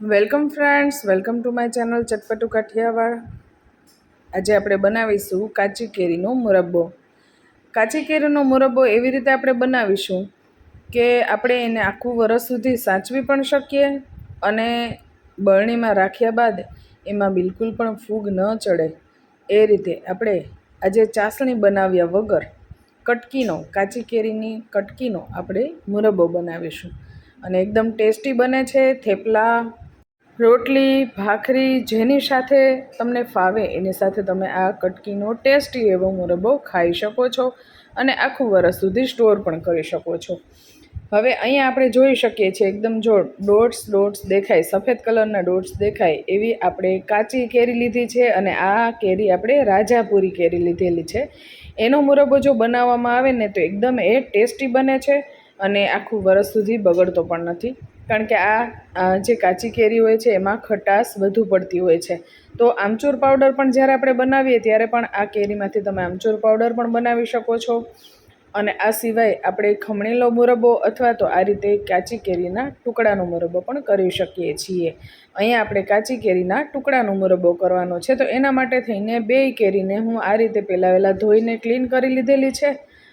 Welcome friends, welcome to my channel Chatpatu Kathiawad. આજે આપણે બનાવીશું કાચી કેરીનો મુરબ્બો. કાચી કેરીનો મુરબ્બો એવી રીતે આપણે બનાવીશું કે આપણે એને આખું વરસ સુધી સાચવી પણ શકીએ અને બરણીમાં રાખ્યા બાદ એમાં બિલકુલ પણ ફૂગ ન ચડે. એ રીતે આપણે આજે ચાસણી બનાવ્યા વગર કટકીનો, કાચી કેરીની કટકીનો આપણે મુરબ્બો બનાવીશું. અને એકદમ ટેસ્ટી બને છે, થેપલા રોટલી, ભાખરી, જેની સાથે તમને ફાવે, એની સાથે તમે આ કટકીનો ટેસ્ટી એવો મુરબ્બો ખાઈ શકો છો અને આખું વરસ સુધી સ્ટોર પણ કરી શકો છો. હવે અહીંયા આપણે જોઈ શકીએ છીએ એકદમ જો ડોટ્સ ડોટ્સ દેખાય, સફેદ કલરના ડોટ્સ દેખાય, એવી આપણે કાચી કેરી લીધી છે અને આ કેરી આપણે રાજાપુરી કેરી લીધેલી છે. એનો મુરબ્બો જો બનાવવામાં આવે ને તો એકદમ એ ટેસ્ટી બને છે અને આખું વરસ સુધી બગડતો પણ નથી. કારણ કે આ જે કાચી કેરી હોય છે એમાં ખટાશ વધુ પડતી હોય છે. તો આમચૂર પાવડર પણ જ્યારે આપણે બનાવીએ ત્યારે પણ આ કેરીમાંથી તમે આમચૂર પાવડર પણ બનાવી શકો છો. અને આ સિવાય આપણે ખમણેલો મુરબ્બો અથવા તો આ રીતે કાચી કેરીના ટુકડાનો મુરબ્બો પણ કરી શકીએ છીએ. અહીંયા આપણે કાચી કેરીના ટુકડાનો મુરબ્બો કરવાનો છે. તો એના માટે થઈને બે કેરીને હું આ રીતે પહેલાં વહેલાં ધોઈને ક્લીન કરી લીધેલી છે.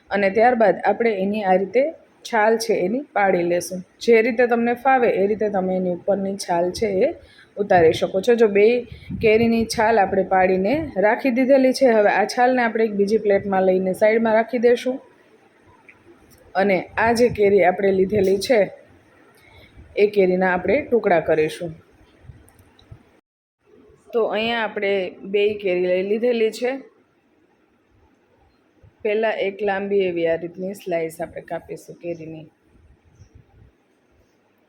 અને ત્યારબાદ આપણે એની આ રીતે છાલ છે એની પાડી લેશું. જે રીતે તમને ફાવે એ રીતે તમે એની ઉપરની છાલ છે એ ઉતારી શકો છો. જો બે કેરીની છાલ આપણે પાડીને રાખી દીધેલી છે, હવે આ છાલને આપણે એક બીજી પ્લેટમાં લઈને સાઈડમાં રાખી દઈશું અને આ જે કેરી આપણે લીધેલી છે, એ કેરીના આપણે ટુકડા કરીશું. તો અહીંયા આપણે બે કેરી લઈ લીધેલી છે. પહેલાં એક લાંબી એવી આ રીતની સ્લાઈસ આપણે કાપીશું કેરીની.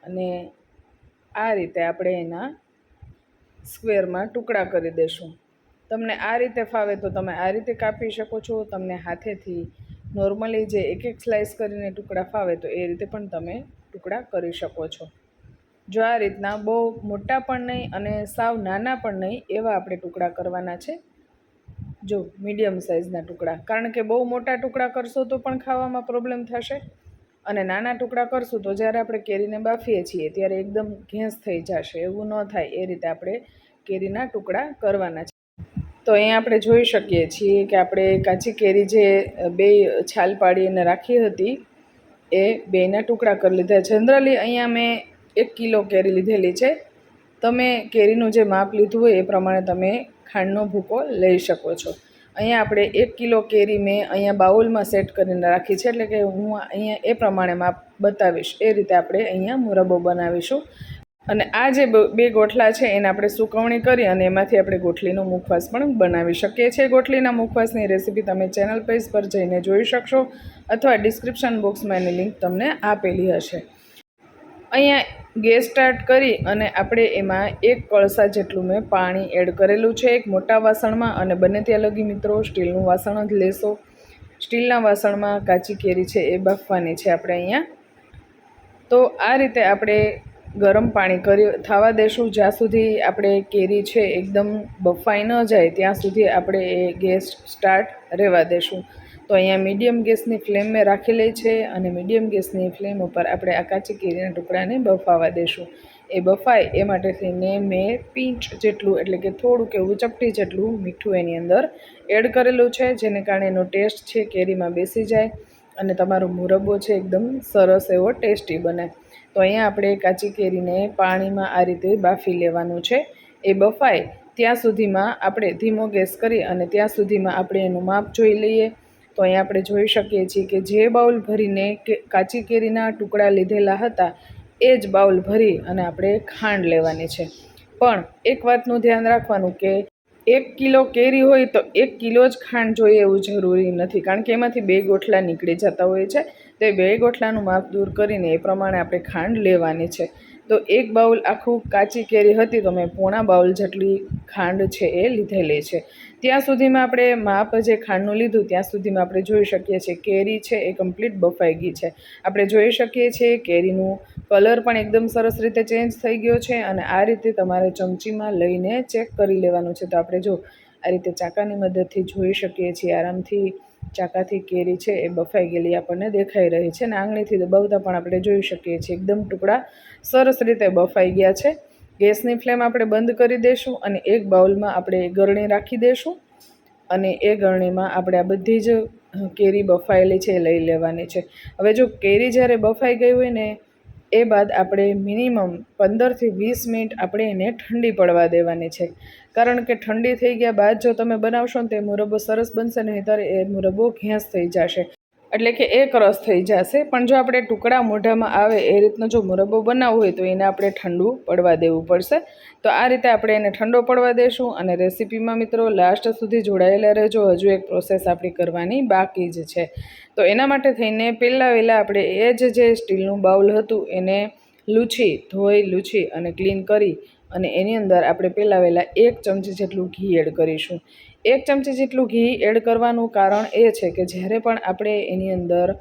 અને આ રીતે આપણે એના સ્ક્વેરમાં ટુકડા કરી દઈશું તમને આ રીતે ફાવે તો તમે આ રીતે કાપી શકો છો. તમને હાથેથી નોર્મલી જે એક એક સ્લાઈસ કરીને ટુકડા ફાવે તો એ રીતે પણ તમે ટુકડા કરી શકો છો. જો આ રીતના બહુ મોટા પણ નહીં અને સાવ નાના પણ નહીં એવા આપણે ટુકડા કરવાના છે. જો મીડિયમ સાઇઝના ટુકડા. કારણ કે બહુ મોટા ટુકડા કરશો તો પણ ખાવામાં પ્રોબ્લેમ થશે. અને નાના ટુકડા કરશું તો જ્યારે આપણે કેરીને બાફીએ છીએ, ત્યારે એકદમ ઘેંસ થઈ જશે. એવું ન થાય, એ રીતે આપણે કેરીના ટુકડા કરવાના છે. તો અહીંયા આપણે જોઈ શકીએ છીએ કે આપણે કાચી કેરી જે બે છાલ પાડીને રાખી હતી, એ બેના ટુકડા કરી લીધા. જનરલી અહીંયા મેં એક કિલો કેરી લીધેલી છે. તમે કેરીનું જે માપ લીધું હોય એ પ્રમાણે તમે ખાંડનો ભૂકો લઈ શકો છો. અહીંયા આપણે એક કિલો કેરી મેં અહીંયા બાઉલમાં સેટ કરીને રાખી છે, એટલે કે હું અહીંયા એ પ્રમાણે માપ બતાવીશ. એ રીતે આપણે અહીંયા મુરબ્બો બનાવીશું. અને આ જે બે ગોઠલા છે, એને આપણે સુકવણી કરી અને એમાંથી આપણે ગોઠલીનો મુખવાસ પણ બનાવી શકીએ છીએ. ગોઠલીના મુખવાસની રેસીપી તમે ચેનલ પેજ પર જઈને જોઈ શકશો અથવા ડિસ્ક્રિપ્શન બોક્સમાં એની લિંક તમને આપેલી હશે. અહીંયા ગેસ સ્ટાર્ટ કરી અને આપણે એમાં એક કળસા જેટલું મેં પાણી એડ કરેલું છે, એક મોટા વાસણમાં અને બને ત્યાં લગી મિત્રો સ્ટીલનું વાસણ જ લેશો. સ્ટીલના વાસણમાં કાચી કેરી છે એ બાફવાની છે આપણે અહીંયા. તો આ રીતે આપણે ગરમ પાણી કરી, થવા દેશું. જ્યાં સુધી આપણે કેરી છે એકદમ બફાઈ ન જાય, ત્યાં સુધી આપણે એ ગેસ સ્ટાર્ટ રહેવા દેશું. તો અહીંયા મીડિયમ ગેસની ફ્લેમ મેં રાખેલી છે અને મીડિયમ ગેસની ફ્લેમ ઉપર આપણે આ કાચી કેરીના ટુકડાને બફાવા દેશું. એ બફાય એ માટે થઈને મેં પીંચ જેટલું એટલે કે થોડુંક એવું ચપટી જેટલું મીઠું એની અંદર એડ કરેલું છે, જેને કારણે એનો ટેસ્ટ છે કેરીમાં બેસી જાય અને તમારો મુરબ્બો છે એકદમ સરસ એવો ટેસ્ટી બને. તો અહીંયા આપણે કાચી કેરીને પાણીમાં આ રીતે બાફી લેવાનું છે. એ બફાય ત્યાં સુધીમાં આપણે ધીમો ગેસ કરી અને ત્યાં સુધીમાં આપણે એનું માપ જોઈ લઈએ. તો અહીંયા આપણે જોઈ શકીએ છીએ કે જે બાઉલ ભરીને કે કાચી કેરીના ટુકડા લીધેલા હતા, એ જ બાઉલ ભરી અને આપણે ખાંડ લેવાની છે. પણ એક વાતનું ધ્યાન રાખવાનું કે એક કિલો કેરી હોય તો એક કિલો જ ખાંડ જોઈએ એવું જરૂરી નથી, કારણ કે એમાંથી બે ગોઠલા નીકળી જતા હોય છે. તો એ બે ગોઠલાનું માપ દૂર કરીને એ પ્રમાણે આપણે ખાંડ લેવાની છે. તો એક બાઉલ આખું કાચી કેરી હતી તો મેં પોણા બાઉલ જેટલી ખાંડ છે એ લીધેલી છે. ત્યાં સુધીમાં આપણે માપ જે ખાંડનું લીધું, ત્યાં સુધીમાં આપણે જોઈ શકીએ છીએ કેરી છે એ કમ્પ્લીટ બફાઈ ગઈ છે. આપણે જોઈ શકીએ છીએ કેરીનું કલર પણ એકદમ સરસ રીતે ચેન્જ થઈ ગયો છે અને આ રીતે તમારે ચમચીમાં લઈને ચેક કરી લેવાનું છે. તો આપણે જો આ રીતે ચાકાની મદદથી જોઈ શકીએ છીએ, આરામથી ચાકાથી કેરી છે એ બફાઈ ગયેલી આપણને દેખાઈ રહી છે અને આંગળીથી દબાવતા પણ આપણે જોઈ શકીએ છીએ. એકદમ ટુકડા, સરસ રીતે બફાઈ ગયા છે. ગેસની ફ્લેમ આપણે બંધ કરી દઈશું અને એક બાઉલમાં આપણે ગરણી રાખી દઈશું અને એ ગરણીમાં આપણે આ બધી જ કેરી બફાયેલી છે એ લઈ લેવાની છે. હવે જો કેરી જ્યારે બફાઈ ગઈ હોય ને, એ બાદ આપણે મિનિમમ પંદરથી વીસ મિનિટ આપણે એને ઠંડી પડવા દેવાની છે. કારણ કે ઠંડી થઈ ગયા બાદ જો તમે બનાવશો ને તો એ મુરબ્બો સરસ બનશે નહીં એ મુરબ્બો ઘેંસ થઈ જશે. એટલે કે એક રસ થઈ જશે. પણ જો આપણે ટુકડા મોઢામાં આવે એ રીતનો જો મુરબ્બો બનાવવો હોય તો એને આપણે ઠંડુ પડવા દેવું પડશે. તો આ રીતે આપણે એને ઠંડો પડવા દેશું અને રેસીપીમાં મિત્રો લાસ્ટ સુધી જોડાયેલા રહેજો. હજુ એક પ્રોસેસ આપણી કરવાની બાકી જ છે. તો એના માટે થઈને પહેલાં વહેલાં આપણે એ જ જે સ્ટીલનું બાઉલ હતું એને લૂછી, ધોઈ, લૂછી અને ક્લીન કરી અને એની અંદર આપણે પહેલાં વહેલાં એક ચમચી જેટલું ઘી એડ કરીશું. એક ચમચી જેટલું ઘી એડ કરવાનું કારણ એ છે કે જ્યારે પણ આપણે એની અંદર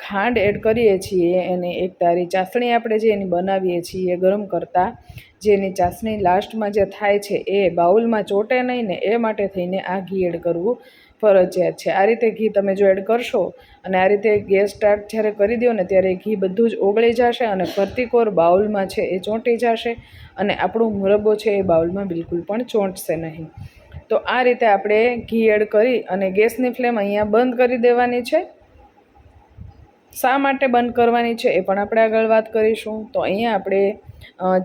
ખાંડ એડ કરીએ છીએ એને એક તારી ચાસણી આપણે જે એની બનાવીએ છીએ ગરમ કરતાં, જે એની ચાસણી લાસ્ટમાં જે થાય છે એ બાઉલમાં ચોટે નહીં ને એ માટે થઈને આ ઘી એડ કરવું. ફરજિયાત છે. આ રીતે ઘી તમે જો એડ કરશો અને આ રીતે ગેસ સ્ટાર્ટ જ્યારે કરી દો ને ત્યારે ઘી બધું જ ઓગળી જશે અને ફરતીકોર બાઉલમાં છે એ ચોંટી જશે અને આપણું મુરબ્બો છે એ બાઉલમાં બિલકુલ પણ ચોંટશે નહીં. તો આ રીતે આપણે ઘી એડ કરી અને ગેસની ફ્લેમ અહીંયા બંધ કરી દેવાની છે. શા માટે બંધ કરવાની છે એ પણ આપણે આગળ વાત કરીશું. તો અહીંયા આપણે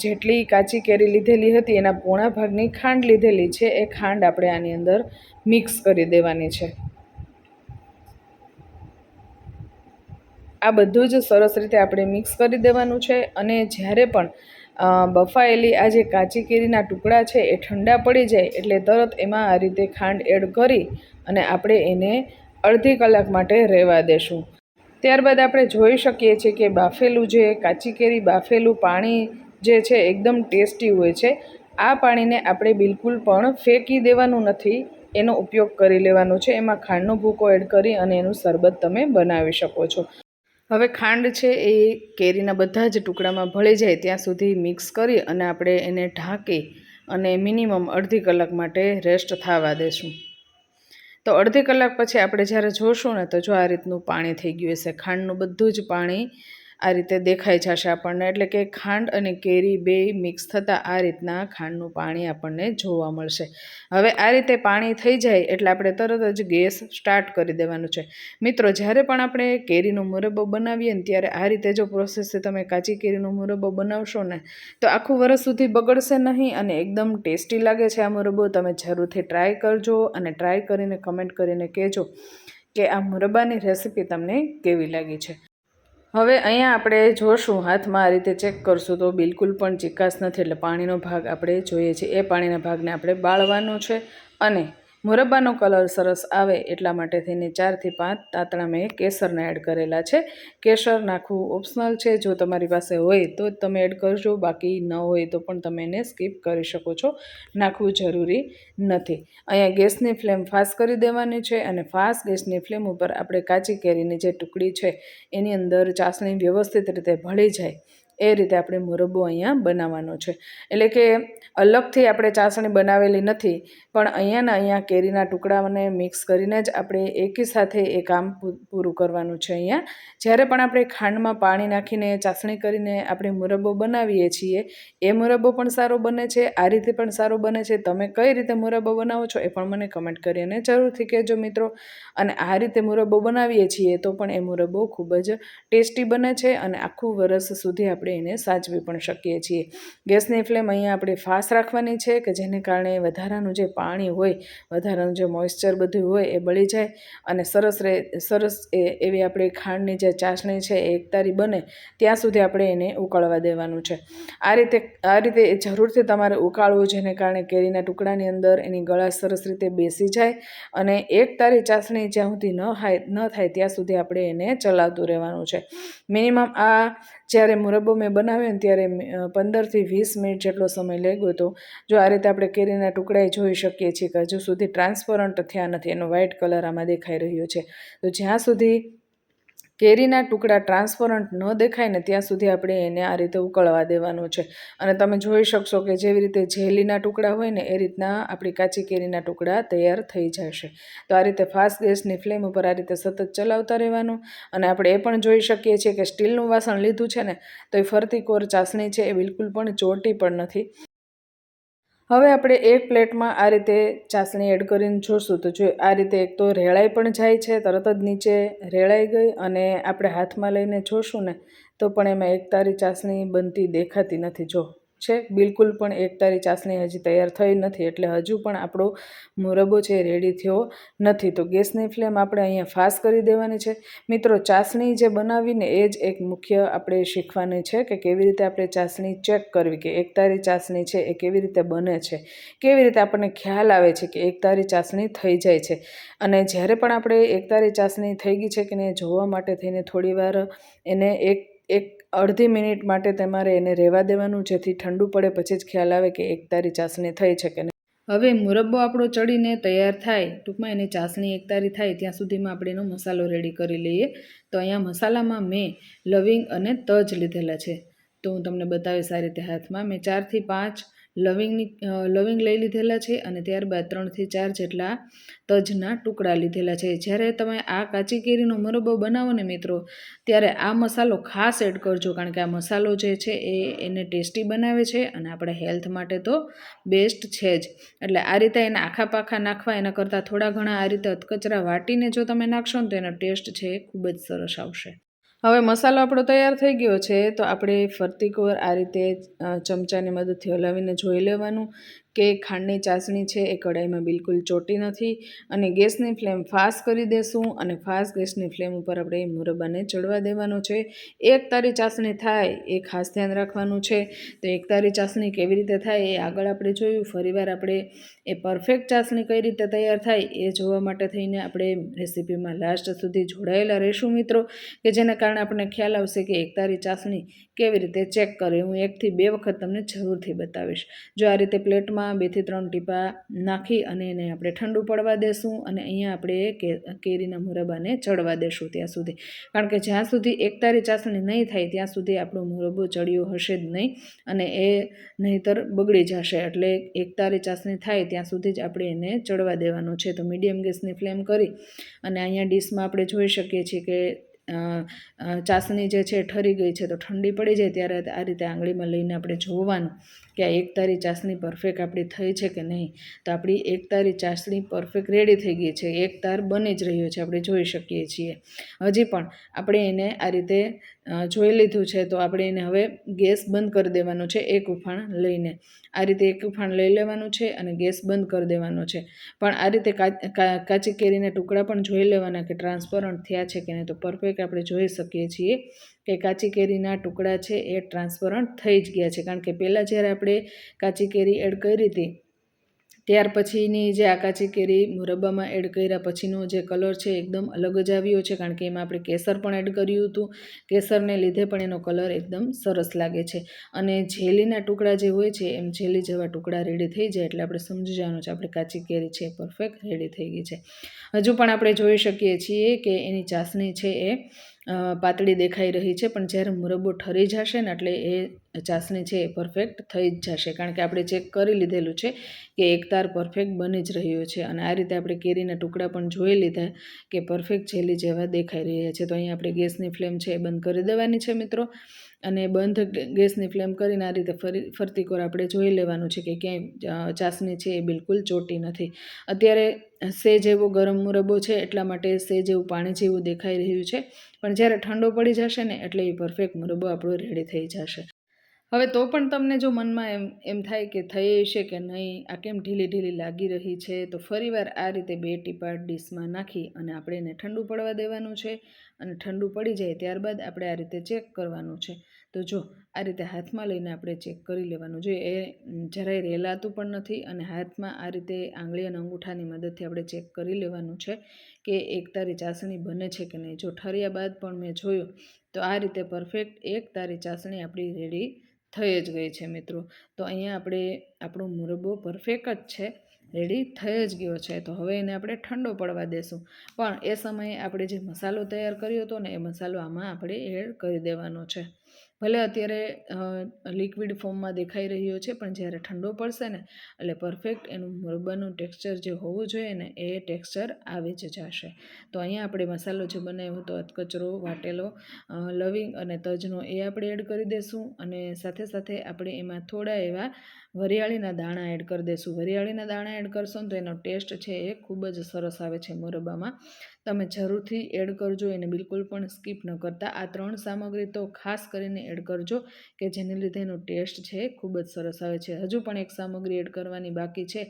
જેટલી કાચી કેરી લીધેલી હતી, એના પોણા ભાગની ખાંડ લીધેલી છે, એ ખાંડ આપણે આની અંદર મિક્સ કરી દેવાની છે. આ બધું જ સરસ રીતે આપણે મિક્સ કરી દેવાનું છે અને જ્યારે પણ બફાયેલી આ જે કાચી કેરીના ટુકડા છે, એ ઠંડા પડી જાય એટલે તરત એમાં આ રીતે ખાંડ એડ કરી અને આપણે એને અડધી કલાક માટે રહેવા દેશું. ત્યારબાદ આપણે જોઈ શકીએ છીએ કે બાફેલું જે કાચી કેરી, બાફેલું પાણી જે છે એકદમ ટેસ્ટી હોય છે. આ પાણીને આપણે બિલકુલ પણ ફેંકી દેવાનું નથી. એનો ઉપયોગ કરી લેવાનો છે. એમાં ખાંડનો ભૂકો એડ કરી અને એનું શરબત તમે બનાવી શકો છો. હવે ખાંડ છે એ કેરીના બધા જ ટુકડામાં ભળી જાય ત્યાં સુધી મિક્સ કરી અને આપણે એને ઢાંકી અને મિનિમમ અડધી કલાક માટે રેસ્ટ થવા દેશું. તો અડધી કલાક પછી આપણે જ્યારે જોશું ને તો જો આ રીતનું પાણી થઈ ગયું હશે. ખાંડનું બધું જ પાણી આ રીતે દેખાઈ જશે આપણને. એટલે કે ખાંડ અને કેરી બે મિક્સ થતાં આ રીતના ખાંડનું પાણી આપણને જોવા મળશે. હવે આ રીતે પાણી થઈ જાય એટલે આપણે તરત જ ગેસ સ્ટાર્ટ કરી દેવાનું છે. મિત્રો, જ્યારે પણ આપણે કેરીનો મુરબ્બો બનાવીએ ને ત્યારે આ રીતે જો પ્રોસેસથી તમે કાચી કેરીનો મુરબ્બો બનાવશો ને, તો આખું વરસ સુધી બગડશે નહીં અને એકદમ ટેસ્ટી લાગે છે આ મુરબ્બો. તમે જરૂરથી ટ્રાય કરજો અને ટ્રાય કરીને કમેન્ટ કરીને કહેજો કે આ મુરબ્બાની રેસીપી તમને કેવી લાગી છે. હવે અહીંયા આપણે જોશું, હાથમાં આ રીતે ચેક કરશું તો બિલકુલ પણ ચિકાસ નથી, એટલે પાણીનો ભાગ આપણે જોઈએ છીએ. એ પાણીના ભાગને આપણે બાળવાનો છે અને મુરબ્બાનો કલર સરસ આવે એટલા માટે થઈને ચારથી પાંચ તાતણા મેં કેસરને એડ કરેલા છે. કેસર નાખવું ઓપ્શનલ છે. જો તમારી પાસે હોય તો તમે એડ કરજો. બાકી ન હોય તો પણ તમે એને સ્કીપ કરી શકો છો. નાખવું જરૂરી નથી. અહીંયા ગેસની ફ્લેમ ફાસ્ટ કરી દેવાની છે અને ફાસ્ટ ગેસની ફ્લેમ ઉપર આપણે કાચી કેરીની જે ટુકડી છે, એની અંદર ચાસણી વ્યવસ્થિત રીતે ભળી જાય. એ રીતે આપણે મુરબ્બો અહીંયા બનાવવાનો છે. એટલે કે અલગથી આપણે ચાસણી બનાવેલી નથી, પણ અહીંયાના અહીંયા કેરીના ટુકડાને મિક્સ કરીને જ આપણે એકી સાથે એ કામ પૂરું કરવાનું છે અહીંયા. જ્યારે પણ આપણે ખાંડમાં પાણી નાખીને ચાસણી કરીને આપણે મુરબ્બો બનાવીએ છીએ, એ મુરબ્બો પણ સારો બને છે, આ રીતે પણ સારો બને છે. તમે કઈ રીતે મુરબ્બો બનાવો છો એ પણ મને કમેન્ટ કરીને જરૂરથી કહેજો મિત્રો. અને આ રીતે મુરબ્બો બનાવીએ છીએ તો પણ એ મુરબ્બો ખૂબ જ ટેસ્ટી બને છે અને આખું વરસ સુધી આપણે આપણે એને સાચવી પણ શકીએ છીએ. ગેસની ફ્લેમ અહીંયા આપણે ફાસ્ટ રાખવાની છે કે જેને કારણે વધારાનું જે પાણી હોય, વધારાનું જે મોઇશ્ચર બધું હોય એ બળી જાય અને સરસ રે સરસ એ, એવી આપણી ખાંડની જે ચાસણી છે એ એકતારી બને ત્યાં સુધી આપણે એને ઉકાળવા દેવાનું છે. આ રીતે આ રીતે જરૂરથી તમારે ઉકાળવું જેને કારણે કેરીના ટુકડાની અંદર એની ગળા સરસ રીતે બેસી જાય અને એક તારી ચાસણી જ્યાં સુધી ન થાય ન થાય ત્યાં સુધી આપણે એને ચલાવતું રહેવાનું છે. મિનિમમ આ જ્યારે મુરબ્બો મેં બનાવ્યો ને ત્યારે પંદરથી વીસ મિનિટ જેટલો સમય લાગ્યો હતો. જો આ રીતે આપણે કેરીના ટુકડાએ જોઈ શકીએ છીએ કે હજુ સુધી ટ્રાન્સપરન્ટ થયા નથી. એનો વ્હાઇટ કલર આમાં દેખાઈ રહ્યો છે. તો જ્યાં સુધી કેરીના ટુકડા ટ્રાન્સપરન્ટ ન દેખાય ને ત્યાં સુધી આપણે એને આ રીતે ઉકળવા દેવાનું છે. અને તમે જોઈ શકશો કે જેવી રીતે જેલીના ટુકડા હોય ને એ રીતના આપણી કાચી કેરીના ટુકડા તૈયાર થઈ જશે. તો આ રીતે ફાસ્ટ ગેસની ફ્લેમ ઉપર આ રીતે સતત ચલાવતા રહેવાનું. અને આપણે એ પણ જોઈ શકીએ છીએ કે સ્ટીલનું વાસણ લીધું છે ને, તો એ ફરતી કોર ચાસણી છે, એ બિલકુલ પણ ચોટી પણ નથી. હવે આપણે એક પ્લેટમાં આ રીતે ચાસણી એડ કરીને જોશું તો જો આ રીતે એક તો રેળાઈ પણ જાય છે, તરત જ નીચે રેળાઈ ગઈ અને આપણે હાથમાં લઈને જોશું ને, તો પણ એમાં એક તારી ચાસણી બનતી દેખાતી નથી. જો છે. બિલકુલ પણ એક તારી ચાસણી હજી તૈયાર થઈ નથી, એટલે હજુ પણ આપણો મુરબ્બો છે રેડી થયો નથી. તો ગેસની ફ્લેમ આપણે અહીંયા ફાસ્ટ કરી દેવાની છે. મિત્રો, ચાસણી જે બનાવીને એ જ એક મુખ્ય આપણે શીખવાની છે કે કેવી રીતે આપણે ચાસણી ચેક કરવી કે એક તારી ચાસણી છે એ કેવી રીતે બને છે. કેવી રીતે આપણને ખ્યાલ આવે છે કે એક તારી ચાસણી થઈ જાય છે. અને જ્યારે પણ આપણે એક તારી ચાસણી થઈ ગઈ છે કે ને જોવા માટે થઈને થોડીવાર એને એક એક અડધી મિનિટ માટે તમારે એને રહેવા દેવાનું, જેથી ઠંડુ પડે પછી જ ખ્યાલ આવે કે એક તારી ચાસણી થઈ છે કે નહીં. હવે મુરબ્બો આપણો ચડીને તૈયાર થાય, ટૂંકમાં એની ચાસણી એકતારી થાય, ત્યાં સુધીમાં આપણે એનો મસાલો રેડી કરી લઈએ. તો અહીંયા મસાલામાં મેં લવિંગ અને તજ લીધેલા છે. તો હું તમને બતાવીશ આ રીતે હાથમાં. મેં ચારથી પાંચ લવિંગની લવિંગ લઈ લીધેલા છે અને ત્યારબાદ ત્રણથી ચાર જેટલા તજના ટુકડા લીધેલા છે. જ્યારે તમે આ કાચી કેરીનો મરબો બનાવો ને મિત્રો, ત્યારે આ મસાલો ખાસ એડ કરજો, કારણ કે આ મસાલો જે છે એ એને ટેસ્ટી બનાવે છે અને આપણે હેલ્થ માટે તો બેસ્ટ છે જ. એટલે આ રીતે એને આખા પાખા નાખવા, એના કરતાં થોડા ઘણા આ રીતે અધકચરા વાટીને જો તમે નાખશો ને તો એનો ટેસ્ટ છે એ ખૂબ જ સરસ આવશે. હવે મસાલો આપણો તૈયાર થઈ ગયો છે, તો આપણે ફરતી કોર આ રીતે ચમચાની મદદથી હલાવીને જોઈ લેવાનું. કે ખાંડની ચાસણી છે એ કઢાઈમાં બિલકુલ ચોટી નથી અને ગેસની ફ્લેમ ફાસ્ટ કરી દેશું અને ફાસ્ટ ગેસની ફ્લેમ ઉપર આપણે એ મુરબ્બાને ચડવા દેવાનો છે. એક તારી ચાસણી થાય એ ખાસ ધ્યાન રાખવાનું છે. તો એક તારી ચાસણી કેવી રીતે થાય એ આગળ આપણે જોયું. ફરીવાર આપણે એ પરફેક્ટ ચાસણી કઈ રીતે તૈયાર થાય એ જોવા માટે થઈને આપણે રેસીપીમાં લાસ્ટ સુધી જોડાયેલા રહીશું મિત્રો, કે જેના કારણે આપણને ખ્યાલ આવશે કે એક તારી ચાસણી કેવી રીતે ચેક કરે. હું એકથી બે વખત તમને જરૂરથી બતાવીશ. જો આ રીતે પ્લેટમાં બેથી ત્રણ ટીપા નાખી અને એને આપણે ઠંડુ પડવા દેશું અને અહીંયા આપણે કેરીના મુરબ્બાને ચડવા દેશું ત્યાં સુધી. કારણ કે જ્યાં સુધી એકતારી ચાસણી નહીં થાય ત્યાં સુધી આપણો મુરબ્બો ચડ્યો હશે જ નહીં અને એ નહીંતર બગડી જશે. એટલે એકતારી ચાસણી થાય ત્યાં સુધી જ આપણે એને ચડવા દેવાનું છે. તો મીડિયમ ગેસની ફ્લેમ કરી અને અહીંયા ડીશમાં આપણે જોઈ શકીએ છીએ કે ચાસણી જે છે ઠરી ગઈ છે. તો ઠંડી પડી જાય ત્યારે આ રીતે આંગળીમાં લઈને આપણે જોવાનું. કે આ એક તારી ચાસણી પરફેક્ટ આપણી થઈ છે કે નહીં? તો આપણી એક તારી ચાસણી પરફેક્ટ રેડી થઈ ગઈ છે. એક તાર બની જ રહ્યો છે. આપણે જોઈ શકીએ છીએ. હજી પણ આપણે એને આ રીતે જોઈ લીધું છે તો આપણે એને હવે ગેસ બંધ કરી દેવાનો છે એક ઉફાણ લઈને. આ રીતે એક ઉફાણ લઈ લેવાનું છે અને ગેસ બંધ કરી દેવાનો છે. પણ આ રીતે કાચી કેરીના ટુકડા પણ જોઈ લેવાના કે ટ્રાન્સપરન્ટ થયા છે કે નહીં? તો પરફેક્ટ આપણે જોઈ શકીએ છીએ કે કાચી કેરીના ટુકડા છે એ ટ્રાન્સપરન્ટ થઈ જ ગયા છે. કારણ કે પહેલાં જ્યારે આપણે કાચી કેરી એડ કરી હતી. ત્યાર પછીની જે આ કાચી કેરી મુરબ્બામાં એડ કર્યા પછીનો જે કલર છે એકદમ અલગ જ આવ્યો છે, કારણ કે એમાં આપણે કેસર પણ એડ કર્યું હતું. કેસરને લીધે પણ એનો કલર એકદમ સરસ લાગે છે અને જેલીના ટુકડા જે હોય છે, એમ જેલી જેવા ટુકડા રેડી થઈ જાય એટલે આપણે સમજી જવાનું છે આપણે કાચી કેરી છે પરફેક્ટ રેડી થઈ ગઈ છે. હજુ પણ આપણે જોઈ શકીએ છીએ કે એની ચાસણી છે એ પાતળી દેખાઈ રહી છે, પણ જ્યારે મુરબ્બો ઠરી જશે ને એટલે એ ચાસણી છે એ પરફેક્ટ થઈ જ જશે. કારણ કે આપણે ચેક કરી લીધેલું છે કે એક તાર પરફેક્ટ બની જ રહ્યો છે અને આ રીતે આપણે કેરીના ટુકડા પણ જોઈ લીધા કે પરફેક્ટ જેલી જેવા દેખાઈ રહ્યા છે. તો અહીં આપણે ગેસની ફ્લેમ છે એ બંધ કરી દેવાની છે મિત્રો. અને બંધ ગેસની ફ્લેમ કરીને આ રીતે ફરી, ફરતી કોર આપણે જોઈ લેવાનું છે કે ક્યાંય ચાસણી છે એ બિલકુલ ચોટી નથી. અત્યારે સેજ એવો ગરમ મુરબ્બો છે, એટલા માટે સેજ એવું પાણી જેવું દેખાઈ રહ્યું છે. પણ જ્યારે ઠંડો પડી જશે ને, એટલે એ પરફેક્ટ મુરબ્બો આપણો રેડી થઈ જશે. હવે તો પણ તમને જો મનમાં એમ એમ થાય કે થઈ હશે કે નહીં, આ કેમ ઢીલી ઢીલી લાગી રહી છે, તો ફરીવાર આ રીતે બે ટીપા ડીશમાં નાખી અને આપણે એને ઠંડુ પડવા દેવાનું છે. અને ઠંડુ પડી જાય ત્યારબાદ આપણે આ રીતે ચેક કરવાનું છે. તો જો, આ રીતે હાથમાં લઈને આપણે ચેક કરી લેવાનું. જોઈએ એ જરાય રેલાતું પણ નથી અને હાથમાં આ રીતે આંગળી અને અંગૂઠાની મદદથી આપણે ચેક કરી લેવાનું છે કે એક તારી ચાસણી બને છે કે નહીં. જો ઠર્યા બાદ પણ મેં જોયું, તો આ રીતે પરફેક્ટ એક તારી ચાસણી આપણી રેડી થઈ જ ગઈ છે મિત્રો. તો અહીંયા આપણે, આપણો મુરબ્બો પરફેક્ટ જ છે રેડી થઈ જ ગયો છે. તો હવે એને આપણે ઠંડો પડવા દેશું. પણ એ સમયે આપણે જે મસાલો તૈયાર કર્યો હતો ને એ મસાલો આમાં આપણે એડ કરી દેવાનો છે. ભલે અત્યારે લિક્વિડ ફોર્મમાં દેખાઈ રહ્યો છે, પણ જ્યારે ઠંડો પડશે ને, એટલે પરફેક્ટ એનું મુરબ્બાનું ટેક્સચર જે હોવું જોઈએ ને, એ ટેક્સચર આવી જ જશે. તો અહીંયા આપણે મસાલો જે બનાવ્યો હતો, અધકચરો, વાટેલો લવિંગ અને તજનો એ આપણે એડ કરી દઈશું અને સાથે સાથે આપણે એમાં થોડા એવા વરિયાળીના દાણા એડ કરી દેશું. વરિયાળીના દાણા એડ કરશો ને તો એનો ટેસ્ટ છે એ ખૂબ જ સરસ આવે છે મોરબામાં તમે જરૂરથી એડ કરજો, એને બિલકુલ પણ સ્કીપ ન કરતા. આ ત્રણ સામગ્રી તો ખાસ કરીને એડ કરજો કે જેને લીધે એનો ટેસ્ટ છે ખૂબ જ સરસ આવે છે. હજુ પણ એક સામગ્રી એડ કરવાની બાકી છે.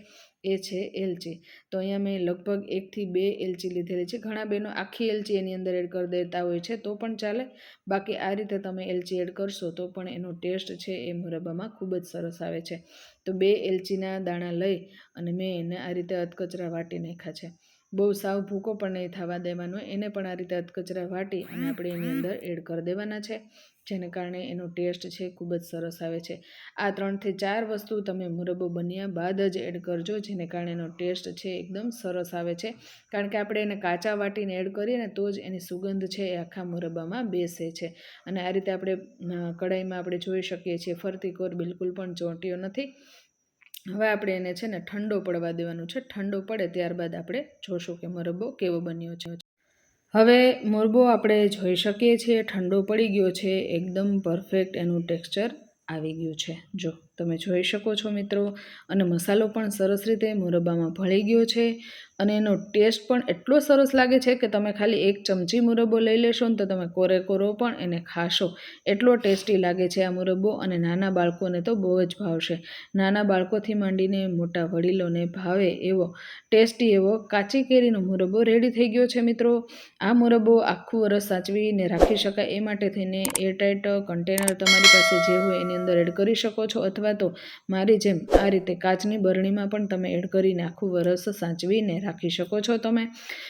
એ છે એલચી તો અહીંયા મેં લગભગ એકથી બે એલચી લીધેલી છે. ઘણા બહેનો આખી એલચી એની અંદર એડ કરી દેતા હોય છે, તો પણ ચાલે. બાકી આ રીતે તમે એલચી એડ કરશો, તો પણ એનો ટેસ્ટ છે એ મુરબ્બામાં ખૂબ જ સરસ આવે છે. તો બે એલચીના દાણા લઈ અને મેં એને આ રીતે અધકચરા વાટી નાખ્યા છે. બહુ સાવ ભૂકો પણ નહીં થવા દેવાનો, એને પણ આ રીતે અધકચરા વાટી અને આપણે એની અંદર એડ કરી દેવાના છે, જેને કારણે એનો ટેસ્ટ છે ખૂબ જ સરસ આવે છે. આ ત્રણથી ચાર વસ્તુ તમે મુરબ્બો બન્યા બાદ જ એડ કરજો, જેને કારણે એનો ટેસ્ટ છે એકદમ સરસ આવે છે. કારણ કે આપણે એને કાચા વાટીને એડ કરીએ ને તો જ એની સુગંધ છે એ આખા મુરબ્બામાં બેસે છે. અને આ રીતે આપણે કઢાઈમાં આપણે જોઈ શકીએ છીએ, ફરતી કોર બિલકુલ પણ ચોંટ્યો નથી. હવે આપણે એને છે ને ઠંડો પડવા દેવાનું છે. ઠંડો પડે ત્યારબાદ આપણે જોશું કે મરબો કેવો બન્યો છે. હવે મોરબો આપણે જોઈ શકીએ છીએ, ઠંડો પડી ગયો છે, એકદમ પરફેક્ટ એનું ટેક્સચર આવી ગયું છે. જો. તમે જોઈ શકો છો મિત્રો. અને મસાલો પણ સરસ રીતે મુરબ્બામાં ભળી ગયો છે. અને એનો ટેસ્ટ પણ એટલો સરસ લાગે છે કે તમે ખાલી એક ચમચી મુરબ્બો લઈ લેશો ને તો તમે કોરે કોરો પણ એને ખાશો. એટલો ટેસ્ટી લાગે છે આ મુરબ્બો અને નાના બાળકોને તો બહુ જ ભાવશે. નાના બાળકોથી માંડીને મોટા વડીલોને ભાવે એવો, ટેસ્ટી એવો કાચી કેરીનો મુરબ્બો રેડી થઈ ગયો છે મિત્રો. આ મુરબ્બો આખું વરસ સાચવીને રાખી શકાય એ માટે થઈને એરટાઇટ કન્ટેનર તમારી પાસે જે હોય એની અંદર એડ કરી શકો છો અથવા તો મારી જેમ આ રીતે કાચની બરણીમાં પણ તમે એડ કરીને આખું વરસ સાચવીને રાખી શકો છો તમે.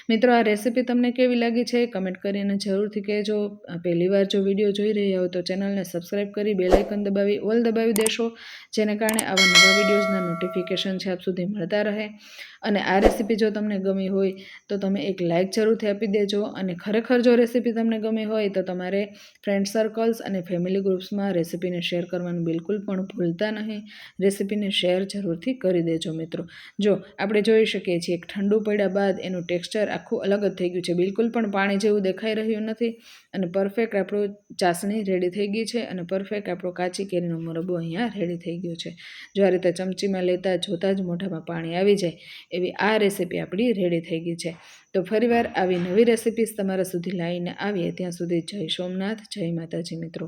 મિત્રો, આ રેસીપી તમને કેવી લાગી છે કમેન્ટ કરીને જરૂરથી કહેજો. પહેલી વાર જો વીડિયો જોઈ રહ્યા હો તો ચેનલને સબસ્ક્રાઈબ કરી બેલાઇકન દબાવી, ઓલ દબાવી દેશો, જેને કારણે આવા નવા વિડીયોઝના નોટિફિકેશન છે આપ સુધી મળતા રહે. અને આ રેસીપી જો તમને ગમી હોય તો તમે એક લાઇક જરૂરથી આપી દેજો અને ખરેખર જો રેસીપી તમને ગમી હોય તો તમારે ફ્રેન્ડ સર્કલ્સ અને ફેમિલી ગ્રુપ્સમાં રેસીપીને શેર કરવાનું બિલકુલ પણ ભૂલતા નહીં. રેસીપીને શેર જરૂરથી કરી દેજો મિત્રો. જો આપણે જોઈ શકીએ છીએ એક ઠંડુ પડ્યા બાદ એનું ટેક્સચર આખું અલગ જ થઈ ગયું છે. બિલકુલ પણ પાણી જેવું દેખાઈ રહ્યું નથી અને પરફેક્ટ આપણું ચાસણી રેડી થઈ ગઈ છે અને પરફેક્ટ આપણો કાચી કેરીનો મરબો અહીંયા રેડી થઈ ગયો છે. જો આ રીતે ચમચીમાં લેતા જોતાં જ મોઢામાં પાણી આવી જાય એવી આ રેસીપી આપણી રેડી થઈ ગઈ છે. તો ફરીવાર આવી નવી રેસીપીસ તમારા સુધી લાવીને આવીએ ત્યાં સુધી જય સોમનાથ, જય માતાજી મિત્રો.